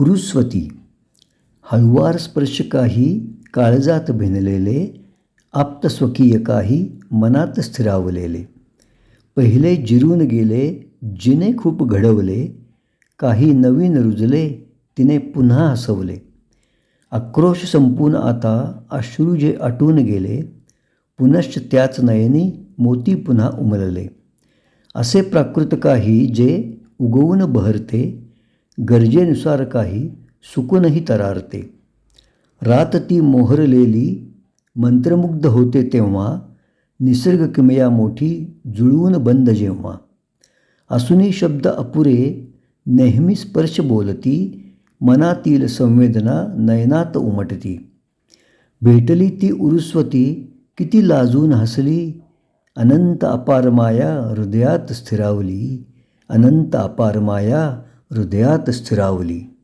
उरुस्वती हळुवार स्पर्श काही काळजात भिनलेले आप्तस्वकीय काही मनात स्थिरावलेले. पहिले जिरून गेले जिने खूप घडवले काही नवीन रुजले तिने पुन्हा हसवले. आक्रोश संपून आता अश्रू जे आटून गेले पुनश्च त्याच नयनी मोती पुन्हा उमलले. असे प्राकृत काही जे उगवून बहरते गरजेनुसार काही सुकूनही तरारते. रात ती मोहरलेली मंत्रमुग्ध होते तेव्हा निसर्ग किमया मोठी जुळवून बंद जेव्हा. असूनही शब्द अपुरे नेहमी स्पर्श बोलती मनातील संवेदना नयनात उमटती. भेटली ती उरुस्वती किती लाजून हसली अनंत अपार माया हृदयात स्थिरावली अनंत अपार माया हृदयात स्थिरावली.